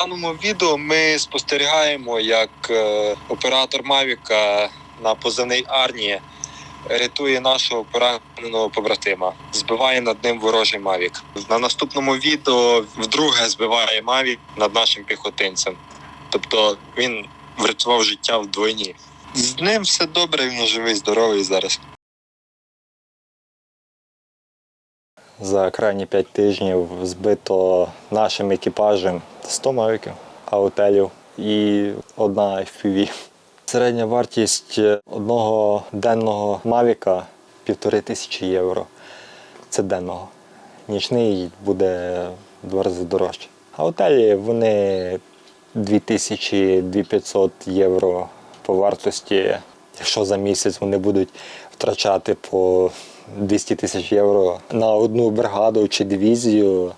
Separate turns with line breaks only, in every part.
даному відео ми спостерігаємо, як е, оператор Мавіка на позивний Арні рятує нашого пораненого побратима, збиває над ним ворожий Мавік. На наступному відео вдруге збиває Мавік над нашим піхотинцем. Тобто він врятував життя вдвойні. З ним все добре, він живий, здоровий зараз.
За крайні 5 тижнів збито нашим екіпажем 100 мавіків, аутелів і одна FPV. Середня вартість одного денного мавіка півтори тисячі євро. Це денного. Нічний буде в два рази дорожче. Аутелі вони 2000-2500 євро по вартості. Якщо за місяць вони будуть втрачати по 200 тисяч євро на одну бригаду чи дивізію,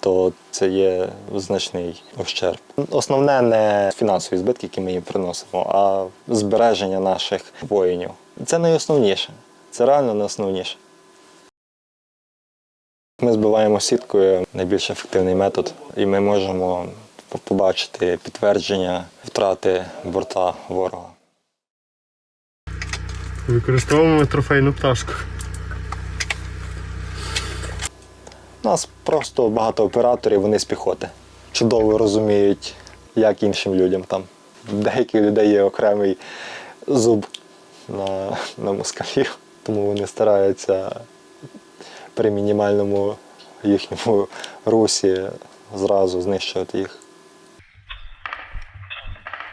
то це є значний ущерб. Основне не фінансові збитки, які ми їм приносимо, а збереження наших воїнів. Це найосновніше. Це реально найосновніше. Ми збиваємо сіткою найбільш ефективний метод, і ми можемо побачити підтвердження втрати борта ворога.
Використовуємо трофейну пташку.
У нас просто багато операторів, вони з піхоти. Чудово розуміють, як іншим людям там. Деяких людей є окремий зуб на, на москалів, тому вони стараються при мінімальному їхньому русі зразу знищувати їх.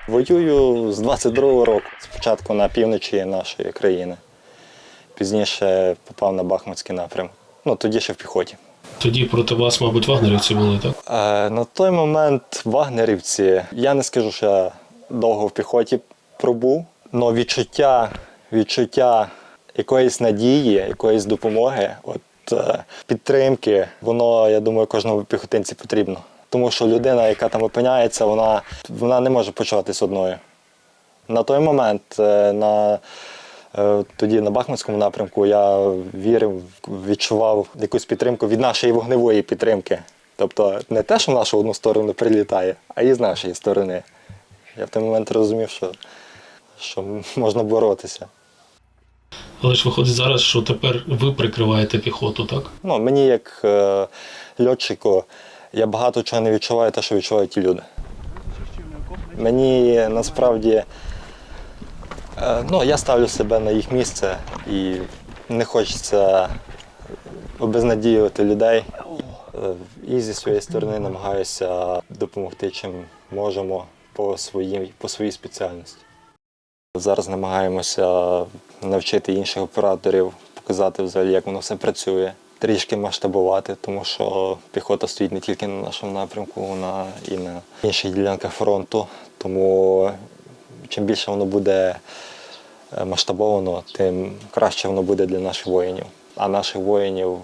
Воюю з 22-го року, спочатку на півночі нашої країни. Пізніше попав на Бахмутський напрям. Ну, тоді ще в піхоті.
Тоді проти вас, мабуть, вагнерівці були, так?
Е, на той момент вагнерівці, я не скажу, що я довго в піхоті пробув, але відчуття, відчуття якоїсь надії, якоїсь допомоги, от, е, підтримки, воно, я думаю, кожному піхотинці потрібно. Тому що людина, яка там опиняється, вона, вона не може почуватись одною. На той момент, е, на, е, тоді на Бахмутському напрямку, я вірив, відчував якусь підтримку від нашої вогневої підтримки. Тобто не те, що в нашу одну сторону прилітає, а і з нашої сторони. Я в той момент розумів, що, що можна боротися.
Але ж виходить зараз, що тепер ви прикриваєте піхоту, так?
Ну, мені, як е, льотчику, я багато чого не відчуваю, те, що відчувають ті люди. Мені насправді е, ну, я ставлю себе на їх місце і не хочеться обезнадіювати людей. Е, І зі своєї сторони намагаюся допомогти чим можемо по своїй, по своїй спеціальності. Зараз намагаємося навчити інших операторів, показати взагалі, як воно все працює, трішки масштабувати, тому що піхота стоїть не тільки на нашому напрямку, вона і на інших ділянках фронту. Тому чим більше воно буде е, масштабовано, тим краще воно буде для наших воїнів. А наших воїнів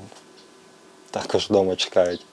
також вдома чекають.